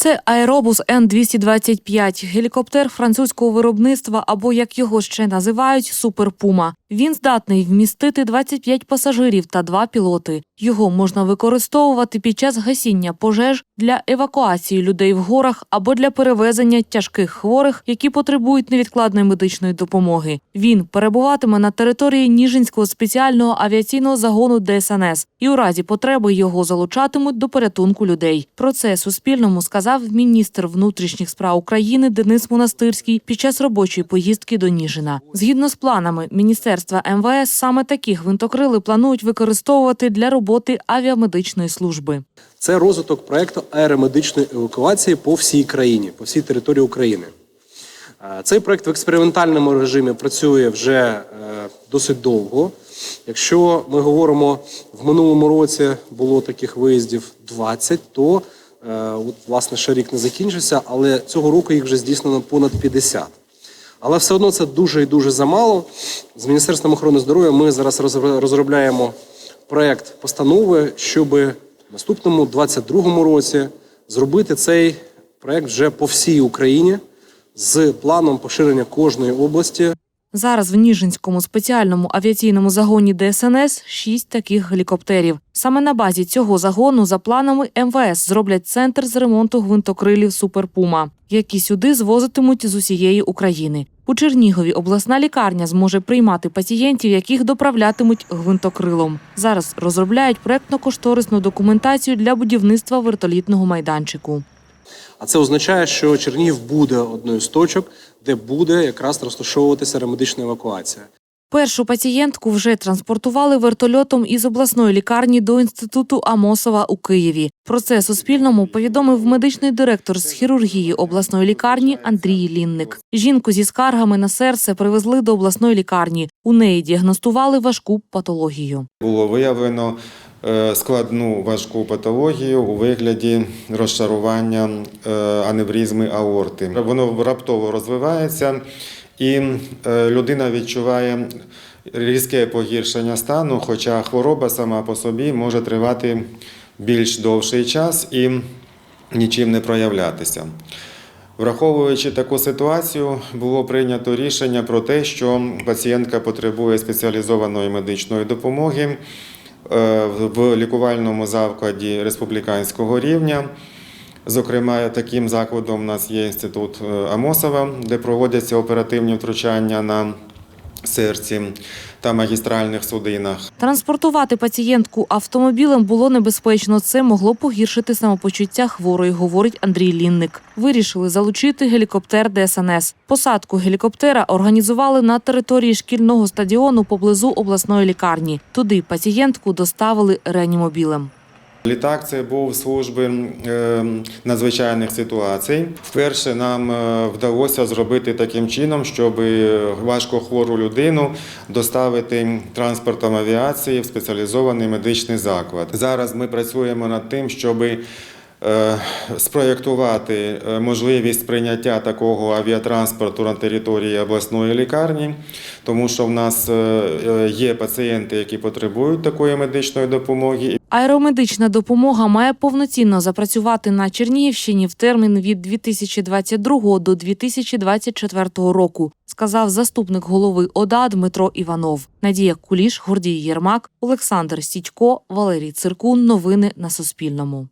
Це аеробус Н-225, гелікоптер французького виробництва або, як його ще називають, суперпума. Він здатний вмістити 25 пасажирів та два пілоти. Його можна використовувати під час гасіння пожеж для евакуації людей в горах або для перевезення тяжких хворих, які потребують невідкладної медичної допомоги. Він перебуватиме на території Ніжинського спеціального авіаційного загону ДСНС, і у разі потреби його залучатимуть до порятунку людей. Про це Суспільному сказав міністр внутрішніх справ України Денис Монастирський під час робочої поїздки до Ніжина. Згідно з планами Міністерства МВС, саме такі гвинтокрили планують використовувати для роботи авіамедичної служби. Це розвиток проекту аеромедичної евакуації по всій країні, по всій території України. Е, Цей проект в експериментальному режимі працює вже е, досить довго. Якщо ми говоримо в минулому році було таких виїздів 20, то е, от, власне ще рік не закінчився, але цього року їх вже здійснено понад 50. Але все одно це дуже і дуже замало. З Міністерством охорони здоров'я ми зараз розро- розробляємо проєкт постанови, щоб в наступному 22-му році зробити цей проект вже по всій Україні з планом поширення кожної області. Зараз в Ніжинському спеціальному авіаційному загоні ДСНС шість таких гелікоптерів. Саме на базі цього загону, за планами МВС, зроблять центр з ремонту гвинтокрилів Суперпума, які сюди звозитимуть з усієї України. У Чернігові обласна лікарня зможе приймати пацієнтів, яких доправлятимуть гвинтокрилом. Зараз розробляють проектно-кошторисну документацію для будівництва вертолітного майданчику. А це означає, що Чернігів буде одною з точок, де буде якраз розташовуватися аеромедична евакуація. Першу пацієнтку вже транспортували вертольотом із обласної лікарні до інституту Амосова у Києві. Про це Суспільному повідомив медичний директор з хірургії обласної лікарні Андрій Лінник. Жінку зі скаргами на серце привезли до обласної лікарні. У неї діагностували важку патологію. Було виявлено складну важку патологію у вигляді розшарування е, аневризми аорти. Воно раптово розвивається, і е, людина відчуває різке погіршення стану, хоча хвороба сама по собі може тривати більш довший час і нічим не проявлятися. Враховуючи таку ситуацію, було прийнято рішення про те, що пацієнтка потребує спеціалізованої медичної допомоги е, в лікувальному закладі республіканського рівня. Зокрема, таким закладом у нас є інститут е, Амосова, де проводяться оперативні втручання на серці та магістральних судинах. Транспортувати пацієнтку автомобілем було небезпечно. Це могло погіршити самопочуття хворої, говорить Андрій Лінник. Вирішили залучити гелікоптер ДСНС. Посадку гелікоптера організували на території шкільного стадіону поблизу обласної лікарні. Туди пацієнтку доставили реанімобілем. Літак це був служби е, надзвичайних ситуацій. Вперше нам е, вдалося зробити таким чином, щоб важкохвору людину доставити транспортом авіації в спеціалізований медичний заклад. Зараз ми працюємо над тим, щоб е, спроєктувати е, можливість прийняття такого авіатранспорту на території обласної лікарні, тому що в нас е, е, є пацієнти, які потребують такої медичної допомоги. Аеромедична допомога має повноцінно запрацювати на Чернігівщині в термін від 2022 до 2024 року, сказав заступник голови ОДА Дмитро Іванов. Надія Куліш, Гордій Єрмак, Олександр Січко, Валерій Циркун. Новини на Суспільному.